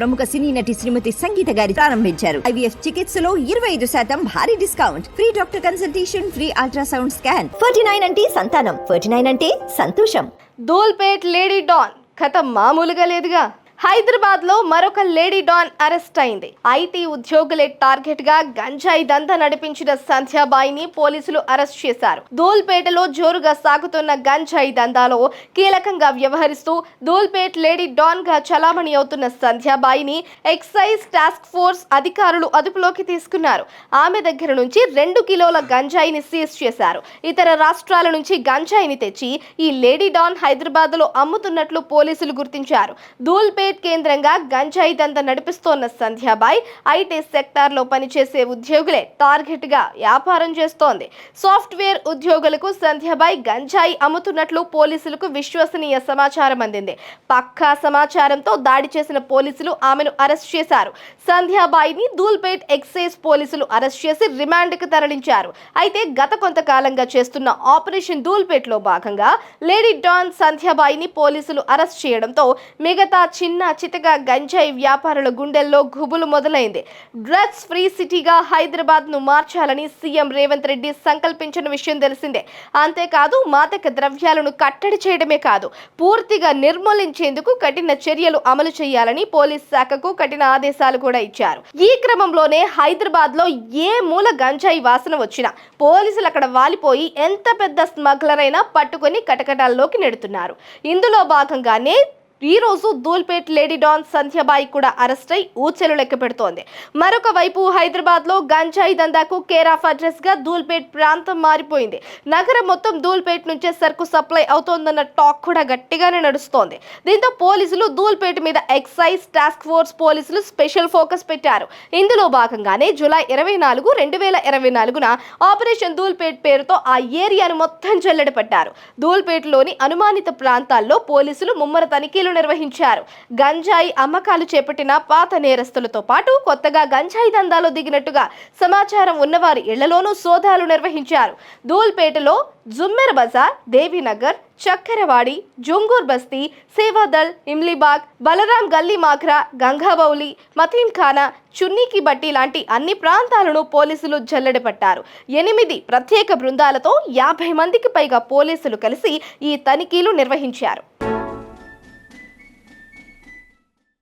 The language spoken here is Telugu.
ప్రముఖ సినీ నటి శ్రీమతి సంగీత గారి ప్రారంభించారు. ఐవీఎఫ్ చికిత్సలో ఇరవై ఐదు శాతం భారీ discount. Free doctor consultation free ultrasound scan. Forty nine అంటే సంతానం. ఫోర్టీ నైన్ అంటే సంతోషం. Dhoolpet lady don. కథ మామూలుగా లేదుగా. హైదరాబాద్లో మరొక లేడీ డాన్ అరెస్ట్ అయింది. ఐటీ ఉద్యోగులే టార్గెట్గా గంజాయి దందా నడిపించిన సంధ్యాబాయిని పోలీసులు అరెస్ట్ చేశారు. ధూల్పేటలో జోరుగా సాగుతున్న గంజాయి దందాలో కీలకంగా వ్యవహరిస్తూ ధూల్పేట్ లేడీ డాన్గా చలామణి అవుతున్న సంధ్యాబాయిని ఎక్సైజ్ టాస్క్ ఫోర్స్ అధికారులు అదుపులోకి తీసుకున్నారు. ఆమె దగ్గర నుంచి రెండు కిలోల గంజాయిని సీజ్ చేశారు. ఇతర రాష్ట్రాల నుంచి గంజాయిని తెచ్చి ఈ లేడీ డాన్ హైదరాబాద్లో అమ్ముతున్నట్లు పోలీసులు గుర్తించారు. ధూల్పేట్ కేంద్రంగా గంజాయి దంద నడిపిస్తోన్న సంధ్యాబాయ్ ఐటీ సెక్టార్లో పనిచేసే ఉద్యోగులే టార్గెట్గా వ్యాపారం చేస్తోంది. సాఫ్ట్వేర్ ఉద్యోగులకు సంధ్యాబాయ్ గంజాయి అమ్ముతున్నట్లు పోలీసులకు విశ్వసనీయ సమాచారం అందింది. పక్కా సమాచారంతో దాడి చేసిన పోలీసులు ఆమెను అరెస్ట్ చేశారు. సంధ్యాబాయిని దూల్పేట్ ఎక్సైజ్ పోలీసులు అరెస్ట్ చేసి రిమాండ్కు తరలించారు. అయితే గత కొంతకాలంగా చేస్తున్న ఆపరేషన్ దూల్పేట్లో భాగంగా లేడీ డాన్ సంధ్యాబాయిని పోలీసులు అరెస్ట్ చేయడంతో మిగతా చిన్న చితక గంజాయి వ్యాపారుల గుండెల్లో గుబులు మొదలైంది. డ్రగ్స్ ఫ్రీ సిటీగా హైదరాబాద్ను మార్చాలని సీఎం రేవంత్ రెడ్డి సంకల్పించిన విషయం తెలిసిందే. అంతేకాదు మాదక ద్రవ్యాలను కట్టడి చేయడమే కాదు పూర్తిగా నిర్మూలించేందుకు కఠిన చర్యలు అమలు చేయాలని పోలీస్ శాఖకు కఠిన ఆదేశాలు కూడా ఇచ్చారు. ఈ క్రమంలోనే హైదరాబాద్లో ఏ మూల గంజాయి వాసన వచ్చినా పోలీసులు అక్కడ వాలిపోయి ఎంత పెద్ద స్మగ్లర్ అయినా పట్టుకొని కటకటాల్లోకి నెడుతున్నారు. ఇందులో భాగంగానే ఈ రోజు లేడీ డాన్ సంధ్యబాయి కూడా అరెస్ట్ అయి ఊచెలు లెక్క పెడుతోంది. మరొక వైపు హైదరాబాద్లో గంజాయి దందాకు కేర్ ఆఫ్ అడ్రస్గా ప్రాంతం మారిపోయింది. నగరం మొత్తం దూల్పేట్ నుంచే సరుకు సప్లై అవుతోందన్న టాక్ కూడా గట్టిగానే నడుస్తోంది. దీంతో పోలీసులు దూల్పేట్ మీద ఎక్సైజ్ టాస్క్ ఫోర్స్ పోలీసులు స్పెషల్ ఫోకస్ పెట్టారు. ఇందులో భాగంగానే జూలై ఇరవై నాలుగు రెండు వేల ఇరవై నాలుగున ఆపరేషన్ దూల్పేట్ పేరుతో ఆ ఏరియాను మొత్తం చెల్లడి పట్టారు. ధూల్పేట్లోని అనుమానిత ప్రాంతాల్లో పోలీసులు ముమ్మర తనిఖీలు నిర్వహించారు. గంజాయి అమ్మకాలు చేపట్టిన పాత నేరస్తులతో పాటు కొత్తగా గంజాయి దందాలో దిగినట్టుగా సమాచారం ఉన్నవారి ఇళ్ళలోనూ సోదాలు నిర్వహించారు. ధూల్పేటలో జుమ్మెర బజార్ దేవీనగర్ చక్కెరవాడి జుంగూర్ బస్తీ సేవాదల్ ఇమ్లీబాగ్ బలరాం గల్లీ మాఖ్రా గంగాబౌలి మతీన్ ఖానా చున్నీకి బట్టి లాంటి అన్ని ప్రాంతాలను పోలీసులు జల్లెడపట్టారు ఎనిమిది ప్రత్యేక బృందాలతో యాభై మందికి పైగా పోలీసులు కలిసి ఈ తనిఖీలు నిర్వహించారు.